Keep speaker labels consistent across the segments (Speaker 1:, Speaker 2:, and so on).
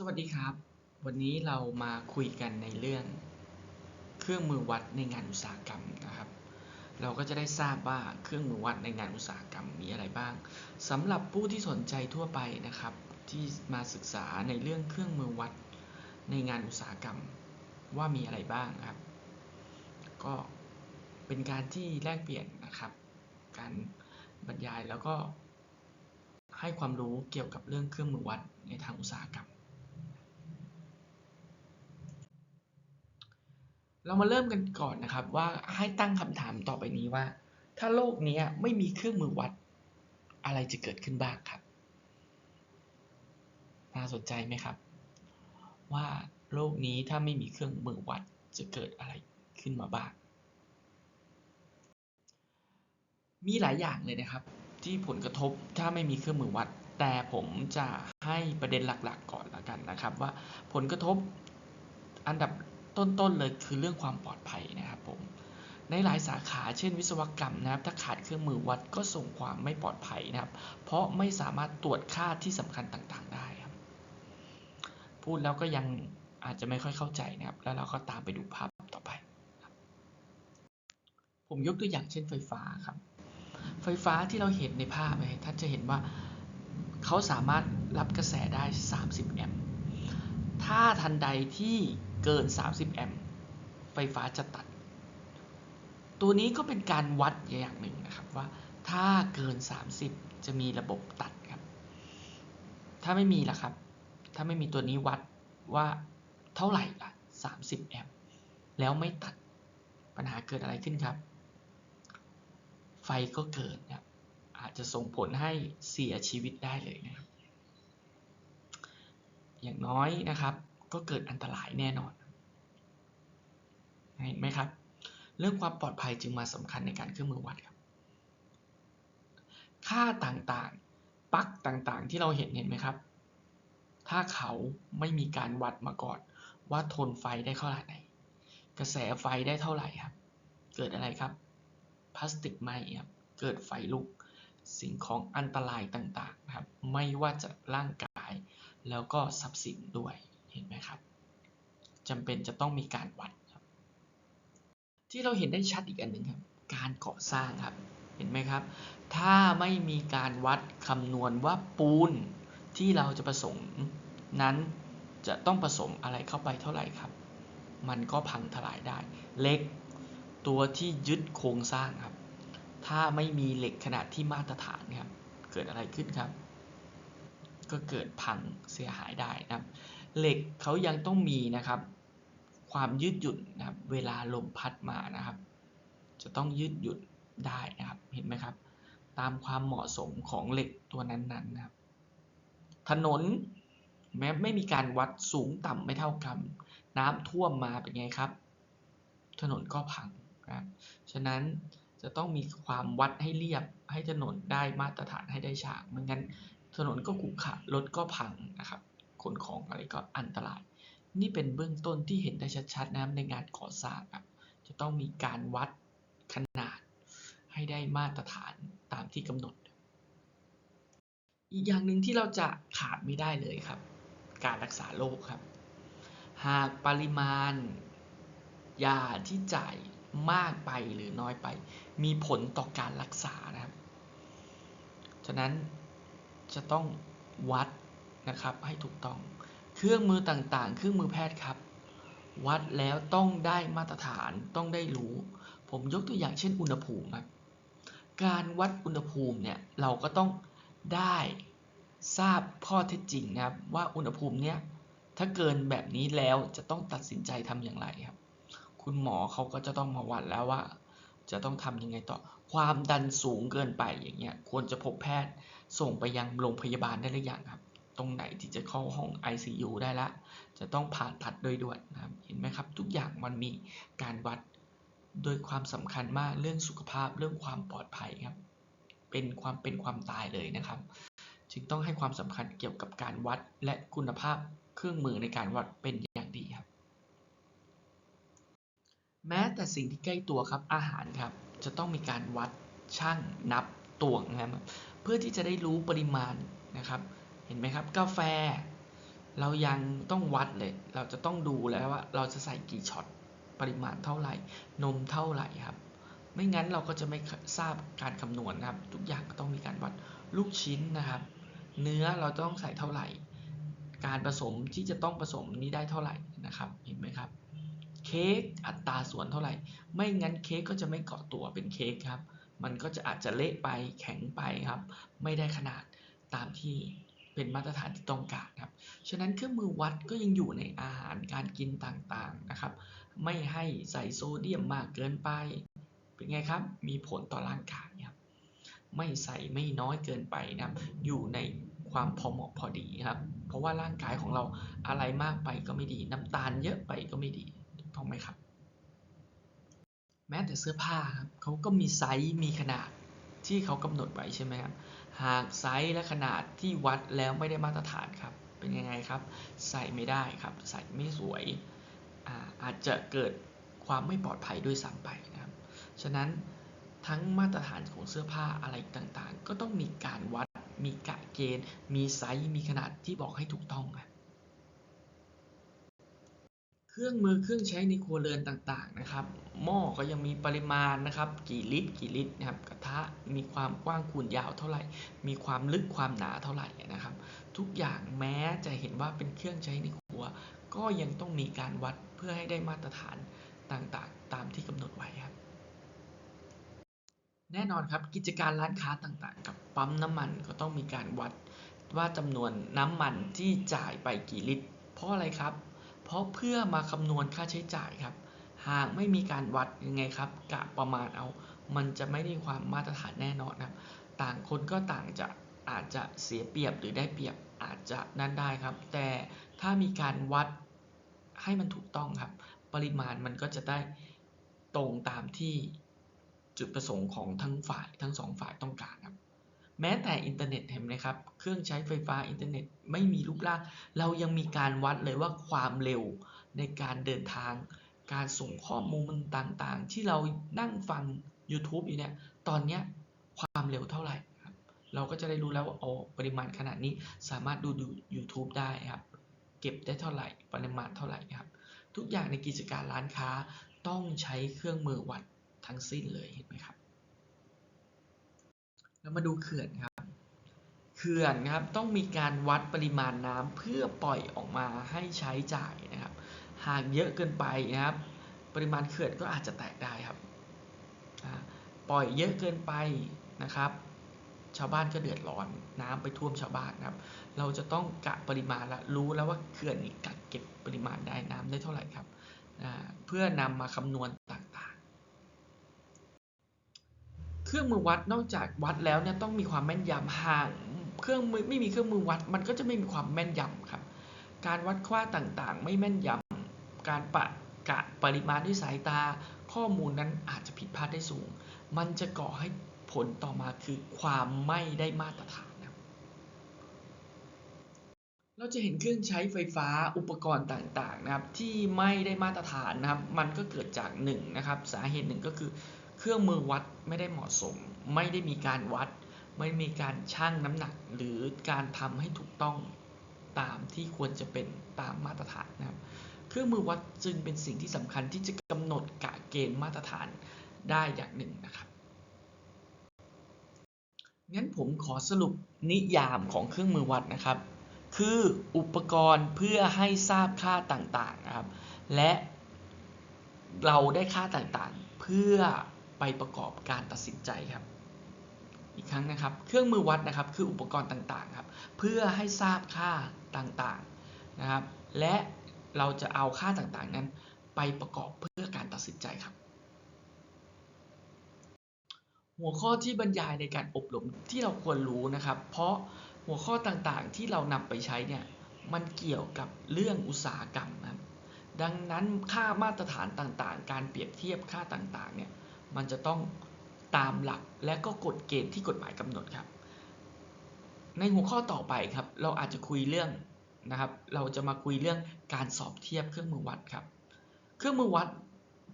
Speaker 1: สวัสดีครับ วันนี้เรามาคุยกันในเรื่อง เครื่องมือวัดในงานอุตสาหกรรมนะครับ เราก็จะได้ทราบว่าเครื่องมือวัดในงานอุตสาหกรรมมีอะไรบ้างสำหรับผู้ที่สนใจทั่วไปนะครับ ที่มาศึกษาในเรื่องเครื่องมือวัดในงานอุตสาหกรรม ว่ามีอะไรบ้างครับ ก็เป็นการที่แลกเปลี่ยนนะครับ การบรรยายแล้วก็ให้ความรู้เกี่ยวกับเรื่องเครื่องมือวัดในทางอุตสาหกรรม เรามาเริ่มกันก่อนนะครับว่าให้ตั้งคำถามต่อไปนี้ว่า ถ้าโลกนี้ไม่มีเครื่องมือวัด อะไรจะเกิดขึ้นบ้างครับ น่าสนใจไหมครับ ว่าโลกนี้ถ้าไม่มีเครื่องมือวัดจะเกิดอะไรขึ้นมาบ้าง มีหลายอย่างเลยนะครับ ที่ผลกระทบถ้าไม่มีเครื่องมือวัด แต่ผมจะให้ประเด็นหลักๆ ก่อนละกันนะครับ ว่าผลกระทบอันดับ ต้นๆเลยคือเรื่องความปลอดภัยนะครับผมในหลายสาขาเช่นวิศวกรรมนะครับ ถ้าขาดเครื่องมือวัดก็ส่งความไม่ปลอดภัยนะครับ เพราะไม่สามารถตรวจค่าที่สำคัญต่างๆ ได้ครับ พูดแล้วก็ยังอาจจะไม่ค่อยเข้าใจนะครับ แล้วเราก็ตามไปดูภาพต่อไป ผมยกตัวอย่างเช่นไฟฟ้าครับ ไฟฟ้าที่เราเห็นในภาพนะท่านจะเห็นว่าเขาสามารถรับกระแสได้ 30 แอมป์ถ้าทันใดที่ เกิน 30 แอมป์ไฟฟ้าจะตัด ตัวนี้ก็เป็นการวัดอย่างหนึ่งนะครับว่าถ้าเกิน 30 จะมีระบบตัดครับ ถ้าไม่มีล่ะครับ ถ้าไม่มีตัวนี้วัดว่าเท่าไหร่ล่ะ 30 แอมป์แล้วไม่ตัดปัญหาเกิดอะไรขึ้นครับ ไฟก็เกิดนครับอาจจะส่งผลให้เสียชีวิตได้เลยนะครับ อย่างน้อยนะครับ ก็เกิดอันตรายแน่นอนเห็นไหมครับ เรื่องความปลอดภัยจึงมาสำคัญในการเครื่องมือวัดครับ ค่าต่างๆ ปั๊กต่างๆ ที่เราเห็นเห็นไหมครับ ถ้าเขาไม่มีการวัดมาก่อน ว่าทนไฟได้เท่าไหร่ กระแสไฟได้เท่าไหร่ครับ เกิดอะไรครับ พลาสติกไหมครับ เกิดไฟลุก สิ่งของอันตรายต่างๆ นะครับ ไม่ว่าจะร่างกาย แล้วก็ทรัพย์สินด้วย ห็นไหมครับจำเป็นจะต้องมีการวัดครับ ที่เราเห็นได้ชัดอีกอันหนึ่งครับ การก่อสร้างครับ เห็นไหมครับ ถ้าไม่มีการวัดคำนวณว่าปูนที่เราจะผสมนั้นจะต้องผสมอะไรเข้าไปเท่าไหร่ครับ มันก็พังทลายได้เล็กตัวที่ยึดโครงสร้างครับ ถ้าไม่มีเหล็กขนาดที่มาตรฐานครับ เกิดอะไรขึ้นครับ ก็เกิดพังเสียหายได้นะครับ เหล็กเขายังต้องมีนะครับ ความยืดหยุ่นนะครับ เวลาลมพัดมานะครับ จะต้องยืดหยุ่นได้นะครับ เห็นไหมครับ ตามความเหมาะสมของเหล็กตัวนั้นๆนะครับ ถนนแม้ไม่มีการวัดสูงต่ำไม่เท่ากัน น้ำท่วมมาเป็นไงครับ ถนนก็พังนะครับฉะนั้นจะต้องมีความวัดให้เรียบให้ถนนได้มาตรฐานให้ได้ฉากไม่งั้นถนนก็ขรุขระรถก็พังนะครับ นของอะไรก็อันตราย นี่เป็นเบื้องต้นที่เห็นได้ชัดๆนะครับในงานก่อสร้างครับจะต้องมีการวัดขนาดให้ได้มาตรฐานตามที่กำหนด อีกอย่างหนึ่งที่เราจะขาดไม่ได้เลยครับ การรักษาโรคครับ หากปริมาณยาที่จ่ายมากไปหรือน้อยไป มีผลต่อการรักษานะครับ ฉะนั้นจะต้องวัด นะครับ ให้ถูกต้อง เครื่องมือต่างๆ เครื่องมือแพทย์ครับ วัดแล้วต้องได้มาตรฐานต้องได้รู้ ผมยกตัวอย่างเช่นอุณหภูมิการวัดอุณหภูมิเนี่ยเราก็ต้องได้ทราบข้อเท็จจริงนะครับ ว่าอุณหภูมิเนี้ยถ้าเกินแบบนี้แล้วจะต้องตัดสินใจทำอย่างไรครับ คุณหมอเขาก็จะต้องมาวัดแล้วว่า จะต้องทำยังไงต่อ ความดันสูงเกินไปอย่างเงี้ยควรจะพบแพทย์ส่งไปยังโรงพยาบาลได้หรือยังครับ ตรงไหนที่จะเข้าห้อง ICU ได้ละ จะต้องผ่าตัดโดยด่วนนะครับ เห็นไหมครับ ทุกอย่างมันมีการวัดโดยความสำคัญมากเรื่องสุขภาพเรื่องความปลอดภัยครับ เป็นความเป็นความตายเลยนะครับ จึงต้องให้ความสำคัญเกี่ยวกับการวัดและคุณภาพเครื่องมือในการวัดเป็นอย่างดีครับ แม้แต่สิ่งที่ใกล้ตัวครับอาหารครับ จะต้องมีการวัดช่างนับตวงนะครับเพื่อที่จะได้รู้ปริมาณนะครับ เห็นไหมครับ กาแฟ เรายังต้องวัดเลย เราจะต้องดูแล้วว่า เราจะใส่กี่ช็อตปริมาณเท่าไหร่ นมเท่าไหร่ครับ ไม่งั้นเราก็จะไม่ทราบการคำนวณนะครับ ทุกอย่างก็ต้องมีการวัดลูกชิ้นนะครับ เนื้อเราต้องใส่เท่าไหร่ การผสมที่จะต้องผสมนี้ได้เท่าไหร่นะครับ เห็นไหมครับ เค้กอัตราส่วนเท่าไหร่ ไม่งั้นเค้กก็จะไม่เกาะตัวเป็นเค้กครับ มันก็จะอาจจะเละไปแข็งไปครับ ไม่ได้ขนาดตามที่ เป็นมาตรฐานที่ต้องการครับ ฉะนั้นเครื่องมือวัดก็ยังอยู่ในอาหารการกินต่างๆนะครับ ไม่ให้ใส่โซเดียมมากเกินไป เป็นไงครับ มีผลต่อร่างกายครับ ไม่ใส่ไม่น้อยเกินไปนะครับ อยู่ในความพอเหมาะพอดีครับ เพราะว่าร่างกายของเราอะไรมากไปก็ไม่ดี น้ำตาลเยอะไปก็ไม่ดี ถูกต้องไหมครับ แม้แต่เสื้อผ้าครับเขาก็มีไซส์ มีขนาดที่เขากำหนดไว้ใช่ไหมครับ หากไซส์และขนาดที่วัดแล้วไม่ได้มาตรฐานครับ เป็นยังไงครับ ใส่ไม่ได้ครับ ใส่ไม่สวยอาอาจจะเกิดความไม่ปลอดภัยด้วยซ้ำไปนะครับ ฉะนั้นทั้งมาตรฐานของเสื้อผ้าอะไรต่างๆ ก็ต้องมีการวัด มีกะเกณฑ์ มีไซส์ มีขนาดที่บอกให้ถูกต้องครับ ครื่องมือเครื่องใช้ในครัวเรือนต่างๆนะครับ หม้อก็ยังมีปริมาณนะครับ กี่ลิตร กี่ลิตรนะครับ กระทะมีความกว้างคูณยาวเท่าไหร่ มีความลึกความหนาเท่าไหร่นะครับ ทุกอย่างแม้จะเห็นว่าเป็นเครื่องใช้ในครัว ก็ยังต้องมีการวัดเพื่อให้ได้มาตรฐานต่างๆ ตามที่กำหนดไว้ครับ แน่นอนครับกิจการร้านค้าต่างๆ กับปั๊มน้ำมันก็ต้องมีการวัดว่าจำนวนน้ำมันที่จ่ายไปกี่ลิตร เพราะอะไรครับ เพราะเพื่อมาคำนวณค่าใช้จ่ายครับ หากไม่มีการวัดยังไงครับกะประมาณเอา มันจะไม่ได้ความมาตรฐานแน่นอนครับ ต่างคนก็ต่างจะอาจจะเสียเปรียบหรือได้เปรียบอาจจะนั่นได้ครับ แต่ถ้ามีการวัดให้มันถูกต้องครับ ปริมาณมันก็จะได้ตรงตามที่จุดประสงค์ของทั้งฝ่ายทั้งสองฝ่ายต้องการครับ แม้แต่อินเทอร์เน็ตเห็นไหมครับ เครื่องใช้ไฟฟ้าอินเทอร์เน็ตไม่มีรูปร่าง เรายังมีการวัดเลยว่าความเร็วในการเดินทาง การส่งข้อมูลต่างๆ ที่เรานั่งฟัง YouTube อยู่เนี่ย ตอนเนี้ยความเร็วเท่าไหร่ครับ เราก็จะได้รู้แล้วว่าโอ้ปริมาณขนาดนี้สามารถดูดู YouTube ได้ครับ เก็บได้เท่าไหร่ ปริมาณเท่าไหร่ครับ ทุกอย่างในกิจการร้านค้าต้องใช้เครื่องมือวัดทั้งสิ้นเลยเห็นไหมครับ เรามาดูเขื่อนครับ เขื่อนนะครับต้องมีการวัดปริมาณน้ำเพื่อปล่อยออกมาให้ใช้จ่ายนะครับ หากเยอะเกินไปนะครับ ปริมาณเขื่อนก็อาจจะแตกได้ครับปล่อยเยอะเกินไปนะครับ ชาวบ้านก็เดือดร้อนน้ำไปท่วมชาวบ้านนะครับ เราจะต้องกะปริมาณและรู้แล้วว่าเขื่อนนี้กักเก็บปริมาณได้น้ำได้เท่าไหร่ครับเพื่อนำมาคำนวณต่าง เครื่องมือวัดนอกจากวัดแล้วเนี่ยต้องมีความแม่นยำห่างเครื่องมือไม่มีเครื่องมือวัด มันก็จะไม่มีความแม่นยำครับ การวัดค่าต่างๆ ไม่แม่นยำการปะกะปริมาณด้วยสายตา ข้อมูลนั้นอาจจะผิดพลาดได้สูง มันจะก่อให้ผลต่อมาคือความไม่ได้มาตรฐานครับเราจะเห็นเครื่องใช้ไฟฟ้าอุปกรณ์ต่างๆนะครับที่ไม่ได้มาตรฐานนะครับ มันก็เกิดจากหนึ่งนะครับสาเหตุหนึ่งก็คือ เครื่องมือวัดไม่ได้เหมาะสม ไม่ได้มีการวัด ไม่มีการชั่งน้ำหนัก หรือการทำให้ถูกต้องตามที่ควรจะเป็นตามมาตรฐานนะครับ เครื่องมือวัดจึงเป็นสิ่งที่สำคัญที่จะกำหนดกะเกณฑ์มาตรฐานได้อย่างหนึ่งนะครับงั้นผมขอสรุปนิยามของเครื่องมือวัดนะครับ คืออุปกรณ์เพื่อให้ทราบค่าต่างๆนะครับ และเราได้ค่าต่างๆ เพื่อ ไปประกอบการตัดสินใจครับ อีกครั้งนะครับ เครื่องมือวัดนะครับคืออุปกรณ์ต่างๆครับเพื่อให้ทราบค่าต่างๆนะครับ และเราจะเอาค่าต่างๆนั้น ไปประกอบเพื่อการตัดสินใจครับ หัวข้อที่บรรยายในการอบรมที่เราควรรู้นะครับ เพราะหัวข้อต่างๆที่เรานำไปใช้เนี่ยมันเกี่ยวกับเรื่องอุตสาหกรรมนะครับดังนั้นค่ามาตรฐานต่างๆ การเปรียบเทียบค่าต่างๆเนี่ย มันจะต้องตามหลักและก็กฎเกณฑ์ที่กฎหมายกำหนดครับ ในหัวข้อต่อไปครับ เราอาจจะคุยเรื่องนะครับ เราจะมาคุยเรื่องการสอบเทียบเครื่องมือวัดครับ เครื่องมือวัด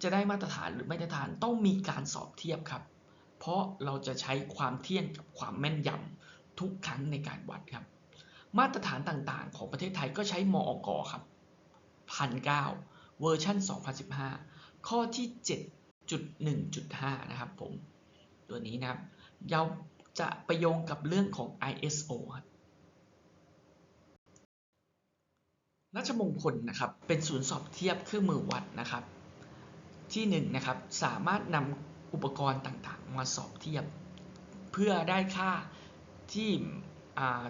Speaker 1: จะได้มาตรฐานหรือไม่มาตรฐานต้องมีการสอบเทียบครับ เพราะเราจะใช้ความเที่ยงกับความแม่นยำทุกครั้งในการวัดครับ มาตรฐานต่างๆ ของประเทศไทยก็ใช้มอกครับพันเก้าเวอร์ชัน2015 ข้อที่ 7.1.5นะครับผมตัวนี้นะครับเราจะไปโยงกับเรื่องของ ISO ครับราชมงคลนะครับเป็นศูนย์สอบเทียบเครื่องมือวัดนะครับ ที่1นนะครับสามารถนำอุปกรณ์ต่างๆ มาสอบเทียบ เพื่อได้ค่าที่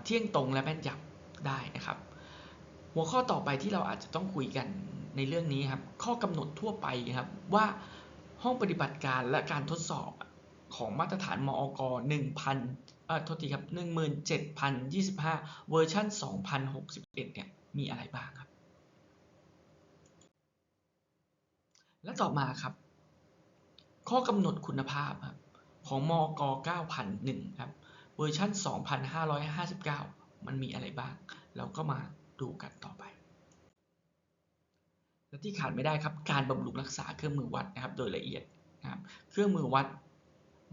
Speaker 1: เที่ยงตรงและแม่นยำได้นะครับ หัวข้อต่อไปที่เราอาจจะต้องคุยกันในเรื่องนี้ครับข้อกำหนดทั่วไปครับว่า ห้องปฏิบัติการและการทดสอบของมาตรฐานมอก1,000เอ่อโทษทีครับ 17,025 เวอร์ชัน2061 เนี่ย มีอะไรบ้างครับ และต่อมาครับ ข้อกำหนดคุณภาพครับของมอก9001 ครับ เวอร์ชัน2559 มันมีอะไรบ้าง เราก็มาดูกันต่อไป และที่ขาดไม่ได้ครับการบำรุงรักษาเครื่องมือวัดนะครับ โดยละเอียดนะครับ เครื่องมือวัด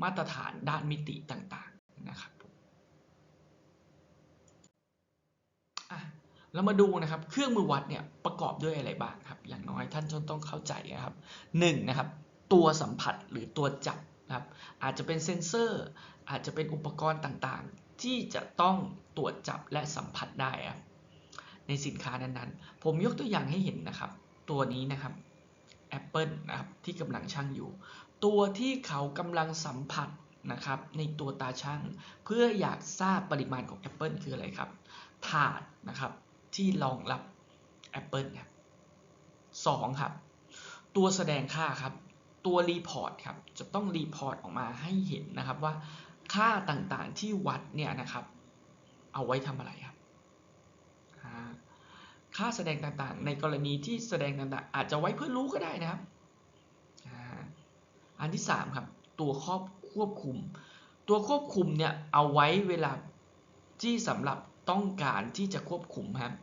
Speaker 1: มาตรฐานด้านมิติต่างๆนะครับเรามาดูนะครับเครื่องมือวัดเนี่ยประกอบด้วยอะไรบ้างครับ อย่างน้อยท่านต้องเข้าใจนะครับหนึ่งนะครับตัวสัมผัสหรือตัวจับนะครับ อาจจะเป็นเซ็นเซอร์ อาจจะเป็นอุปกรณ์ต่างๆ ที่จะต้องตรวจจับและสัมผัสได้ครับในสินค้านั้นๆ ผมยกตัวอย่างให้เห็นนะครับ ตัวนี้นะครับ Apple นะครับที่กำลังช่างอยู่ ตัวที่เขากำลังสัมผัสนะครับในตัวตาช่างเพื่ออยากทราบปริมาณของ Apple คืออะไรครับ ถาดนะครับที่รองรับ Apple ครับสองครับ ตัวแสดงค่าครับ ตัวรีพอร์ตครับจะต้องรีพอร์ตออกมาให้เห็นนะครับว่าค่าต่างๆที่วัดเนี่ยนะครับ เอาไว้ทำอะไรครับ ค่าแสดงต่างๆ ในกรณีที่แสดงต่างๆ อาจจะไว้เพื่อรู้ก็ได้นะครับ อันที่3ครับตัวครอบควบคุม ตัวควบคุมเนี่ยเอาไว้เวลาที่สำหรับต้องการที่จะควบคุมครับ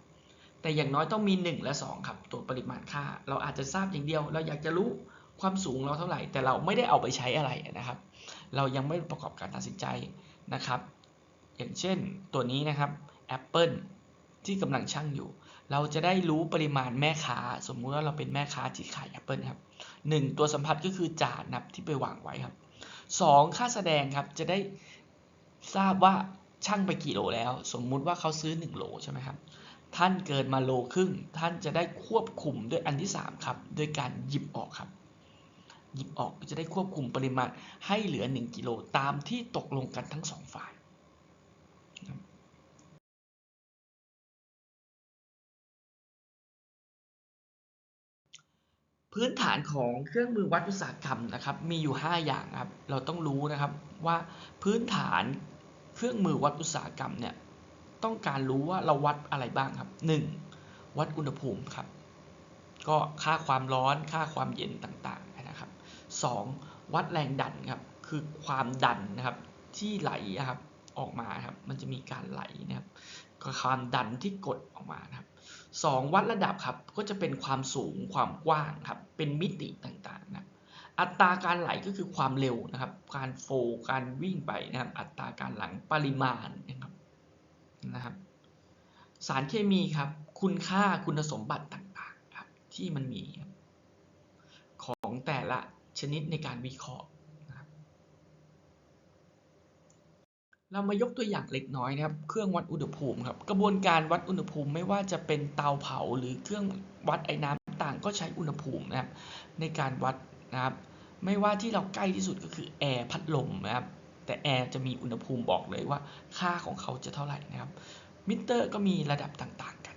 Speaker 1: แต่อย่างน้อยต้องมี 1 และ 2 ครับ ตัวปริมาณค่า เราอาจจะทราบอย่างเดียว เราอยากจะรู้ความสูงเราเท่าไหร่ แต่เราไม่ได้เอาไปใช้อะไรนะครับ เรายังไม่ประกอบการตัดสินใจนะครับ อย่างเช่นตัวนี้นะครับ Apple ที่กำลังช่างอยู่ เราจะได้รู้ปริมาณแม่ค้า สมมุติว่าเราเป็นแม่ค้าที่ขาย Apple ครับ1ตัวสัมผัสก็คือจานนับที่ไปวางไว้ครับ2ค่าแสดงครับจะได้ทราบว่าช่างไปกี่โลแล้ว สมมุติว่าเขาซื้อ 1 โลใช่ไหมครับท่านเกินมาโลครึ่ง ท่านจะได้ควบคุมด้วยอันที่ 3 ครับโดยการหยิบออกครับ หยิบออกจะได้ควบคุมปริมาณให้เหลือ 1 กิโลตามที่ตกลงกันทั้ง 2 ฝ่าย พื้นฐานของเครื่องมือวัดอุตสาหกรรมนะครับ มีอยู่ 5 อย่างครับ เราต้องรู้นะครับว่าพื้นฐานเครื่องมือวัดอุตสาหกรรมเนี่ยต้องการรู้ว่าเราวัดอะไรบ้างครับ 1. วัดอุณหภูมิครับ ก็ค่าความร้อนค่าความเย็นต่างๆนะครับ 2. วัดแรงดันครับ คือความดันนะครับที่ไหลครับออกมาครับ มันจะมีการไหลนะครับก็ความดันที่กดออกมานะครับ 2. วัดระดับครับก็จะเป็นความสูงความกว้างครับเป็นมิติต่างๆนะอัตราการไหลก็คือความเร็วนะครับ การโฟการวิ่งไปนะครับ อัตราการหลังปริมาณนะครับนะครับ สารเคมีครับ คุณค่าคุณสมบัติต่างๆครับที่มันมี ของแต่ละชนิดในการวิเคราะห์นะครับ เรามายกตัวอย่างเล็กน้อยนะครับ เครื่องวัดอุณหภูมิครับ กระบวนการวัดอุณหภูมิไม่ว่าจะเป็นเตาเผาหรือเครื่องวัดไอ้น้ำต่างก็ใช้อุณหภูมินะครับในการวัดนะครับ ไม่ว่าที่เราใกล้ที่สุดก็คือแอร์พัดลมนะครับ แต่แอร์จะมีอุณหภูมิบอกเลยว่าค่าของเขาจะเท่าไหร่นะครับ มิเตอร์ก็มีระดับต่างๆกัน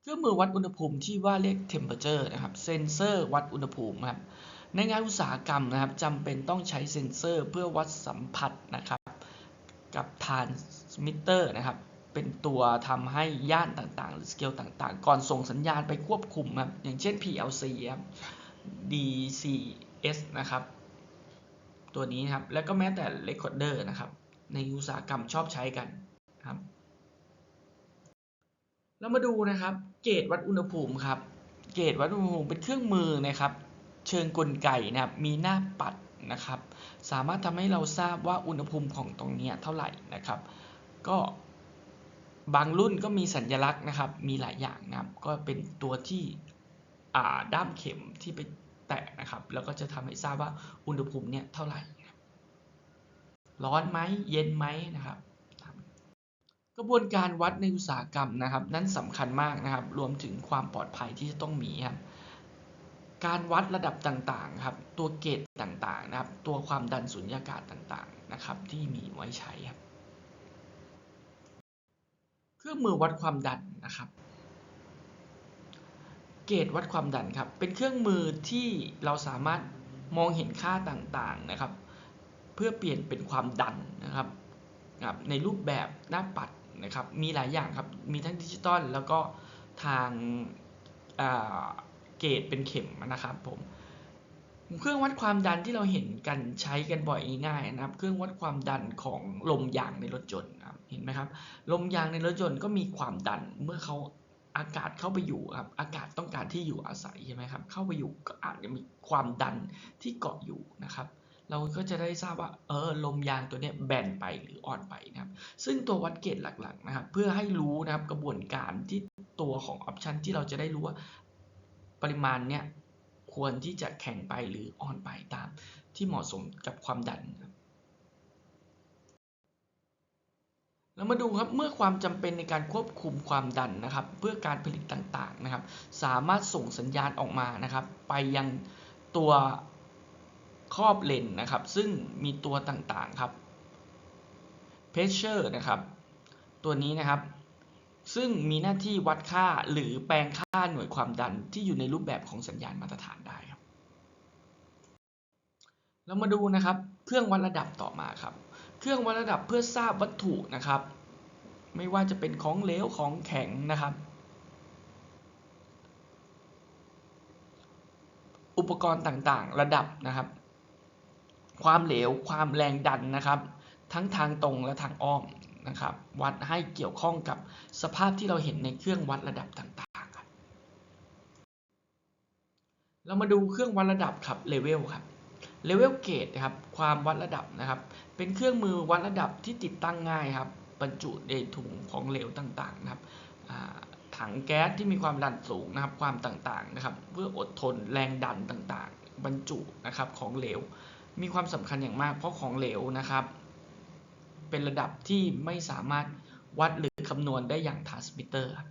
Speaker 1: เครื่องมือวัดอุณหภูมิที่ว่าเรียก temperature นะครับ เซนเซอร์วัดอุณหภูมิครับ ในงานอุตสาหกรรมนะครับจำเป็นต้องใช้เซนเซอร์เพื่อวัดสัมผัสนะครับกับทานมิเตอร์นะครับเป็นตัวทำให้ย่านต่างๆ หรือสเกลต่างๆ ก่อนส่งสัญญาณไปควบคุมครับอย่างเช่น PLC ครับ DCS นะครับตัวนี้ครับแล้วก็แม้แต่ Recorder นะครับในอุตสาหกรรมชอบใช้กันครับเรามาดูนะครับ เกจวัดอุณหภูมิครับ เกจวัดอุณหภูมิเป็นเครื่องมือนะครับ เชิงกลไกนะครับมีหน้าปัดนะครับ สามารถทำให้เราทราบว่าอุณหภูมิของตรงนี้เท่าไหร่นะครับ ก็บางรุ่นก็มีสัญลักษณ์นะครับ มีหลายอย่างนะครับ ก็เป็นตัวที่ด้ามเข็มที่ไปแตะนะครับ แล้วก็จะทำให้ทราบว่าอุณหภูมิเนี่ยเท่าไหร่ ร้อนไหมเย็นไหมนะครับ กระบวนการวัดในอุตสาหกรรมนะครับ นั้นสำคัญมากนะครับ รวมถึงความปลอดภัยที่จะต้องมีครับ การวัดระดับต่างๆครับ ตัวเกจต่างๆนะครับ ตัวความดันสุญญากาศต่างๆนะครับ ที่มีไว้ใช้ครับ เครื่องมือวัดความดันนะครับ เกจวัดความดันครับ เป็นเครื่องมือที่เราสามารถมองเห็นค่าต่างๆนะครับ เพื่อเปลี่ยนเป็นความดันนะครับ ในรูปแบบหน้าปัดนะครับ มีหลายอย่างครับ มีทั้งดิจิตอลแล้วก็ทาง เกจเป็นเข็มนะครับผมเครื่องวัดความดันที่เราเห็นกันใช้กันบ่อยง่ายๆนะครับ เครื่องวัดความดันของลมยางในรถยนต์ครับเห็นไหมครับลมยางในรถยนต์ก็มีความดันเมื่อเขาอากาศเข้าไปอยู่ครับอากาศต้องการที่อยู่อาศัยใช่ไหมครับเข้าไปอยู่ก็อาจจะมีความดันที่เกาะอยู่นะครับ เราก็จะได้ทราบว่าเออลมยางตัวนี้แบนไปหรืออ่อนไปนะครับ ซึ่งตัววัดเกจหลักๆนะครับ เพื่อให้รู้นะครับกระบวนการที่ตัวของออปชันที่เราจะได้รู้ว่า ปริมาณเนี้ยควรที่จะแข็งไปหรืออ่อนไปตามที่เหมาะสมกับความดันครับเรามาดูครับเมื่อความจำเป็นในการควบคุมความดันนะครับ เพื่อการผลิตต่างๆนะครับ สามารถส่งสัญญาณออกมานะครับ ไปยังตัวครอบเลนนะครับ ซึ่งมีตัวต่างๆครับ pressure นะครับ ตัวนี้นะครับ ซึ่งมีหน้าที่วัดค่าหรือแปลงค่าหน่วยความดันที่อยู่ในรูปแบบของสัญญาณมาตรฐานได้ครับ เรามาดูนะครับ เครื่องวัดระดับต่อมาครับ เครื่องวัดระดับเพื่อทราบวัตถุนะครับ ไม่ว่าจะเป็นของเหลวของแข็งนะครับ อุปกรณ์ต่างๆ ระดับนะครับ ความเหลวความแรงดันนะครับ ทั้งทางตรงและทางอ้อม นะครับ วัดให้เกี่ยวข้องกับสภาพที่เราเห็นในเครื่องวัดระดับต่างๆครับเรามาดูเครื่องวัดระดับครับเลเวลครับเลเวลเกจนะครับความวัดระดับนะครับ เป็นเครื่องมือวัดระดับที่ติดตั้งง่ายครับบรรจุในถุงของเหลวต่างๆนะครับถังแก๊สที่มีความดันสูงนะครับความต่างๆนะครับ เพื่ออดทนแรงดันต่างๆ บรรจุนะครับของเหลวมีความสำคัญอย่างมากเพราะของเหลวนะครับ เป็นระดับที่ไม่สามารถวัดหรือคำนวณได้อย่างทรานสมิเตอร์ครับ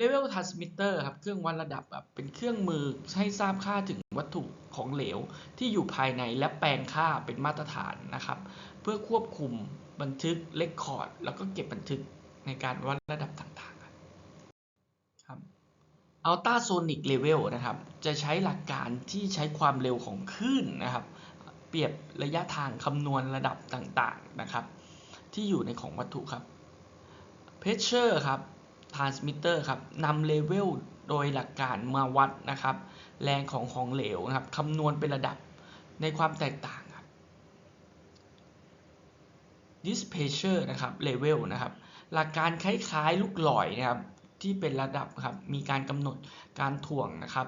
Speaker 1: Level Transmitter ครับเครื่องวัดระดับแบบเป็นเครื่องมือให้ทราบค่าถึงวัตถุของเหลว ที่อยู่ภายในและแปลงค่าเป็นมาตรฐานนะครับ เพื่อควบคุมบันทึกเลคคอร์ดแล้วก็เก็บบันทึกในการวัดระดับต่างๆครับ Ultrasonic Level นะครับ จะใช้หลักการที่ใช้ความเร็วของคลื่นนะครับ เปรียบระยะทางคำนวณระดับต่างๆนะครับ ที่อยู่ในของวัตถุครับ Pressure ครับ transmitter ครับนำเลเวลโดยหลักการมาวัดนะครับ แรงของของเหลวนะครับคำนวณเป็นระดับในความแตกต่างครับ dispatcher นะครับ level นะครับ หลักการคล้ายๆลูกหลอยนะครับที่เป็นระดับครับ มีการกำหนดการถ่วงนะครับ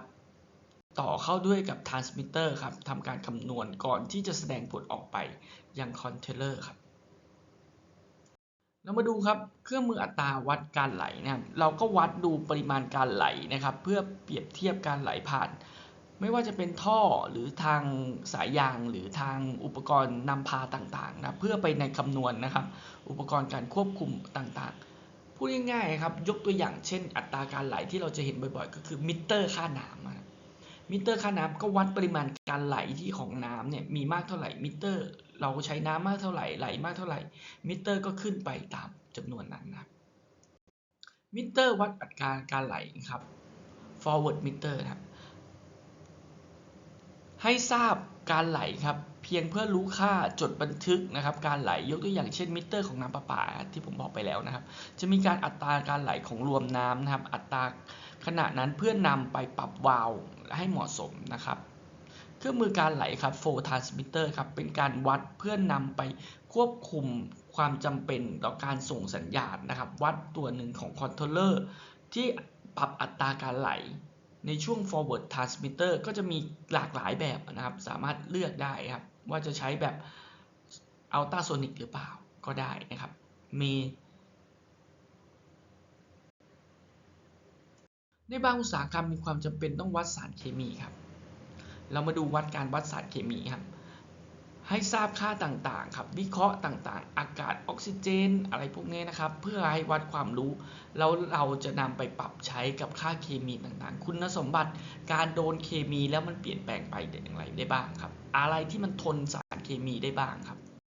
Speaker 1: ต่อเข้าด้วยกับ transmitter ครับทำการคำนวณก่อนที่จะแสดงผลออกไปยัง controller ครับเรามาดูครับเครื่องมืออัตราวัดการไหลนะครับเราก็วัดดูปริมาณการไหลนะครับ เพื่อเปรียบเทียบการไหลผ่าน ไม่ว่าจะเป็นท่อหรือทางสายยาง หรือทางอุปกรณ์นำพาต่างๆนะเพื่อไปในคำนวณนะครับ อุปกรณ์การควบคุมต่างๆพูดง่ายๆครับยกตัวอย่างเช่น อัตราการไหลที่เราจะเห็นบ่อยๆ ก็คือมิเตอร์ค่าน้ำ มิเตอร์ค่าน้ำก็วัดปริมาณการไหลที่ของน้ำเนี่ยมีมากเท่าไหร่มิเตอร์ เราใช้น้ำมากเท่าไหร่ไหลมากเท่าไหร่มิเตอร์ก็ขึ้นไปตามจำนวนนั้นนะมิเตอร์วัดอัตราการไหลครับ forward meter ครับให้ทราบการไหลครับเพียงเพื่อรู้ค่าจดบันทึกนะครับ การไหลยกตัวอย่างเช่นมิเตอร์ของน้ำประปาที่ผมบอกไปแล้วนะครับ จะมีการอัตราการไหลของรวมน้ำนะครับ อัตรา ขณะนั้นเพื่อนำไปปรับวาล์วให้เหมาะสมนะครับเครื่องมือการไหลครับ flow transmitter ครับเป็นการวัดเพื่อนนำไปควบคุมความจำเป็นต่อการส่งสัญญาณนะครับ วัดตัวหนึ่งของคอนโทรลเลอร์ที่ปรับอัตราการไหล ในช่วง forward transmitter ก็จะมีหลากหลายแบบนะครับ สามารถเลือกได้ครับ ว่าจะใช้แบบ ultrasonic หรือเปล่าก็ได้นะครับ มี ในบางอุตสาหกรรมมีความจำเป็นต้องวัดสารเคมีครับ เรามาดูวัดการวัดสารเคมีครับ ให้ทราบค่าต่างๆครับ วิเคราะห์ต่างๆ อากาศออกซิเจน อะไรพวกนี้นะครับ เพื่อให้วัดความรู้ แล้วเราจะนำไปปรับใช้กับค่าเคมีต่างๆ คุณสมบัติการโดนเคมีแล้วมันเปลี่ยนแปลงไปอย่างไรได้บ้างครับ อะไรที่มันทนสารเคมีได้บ้างครับ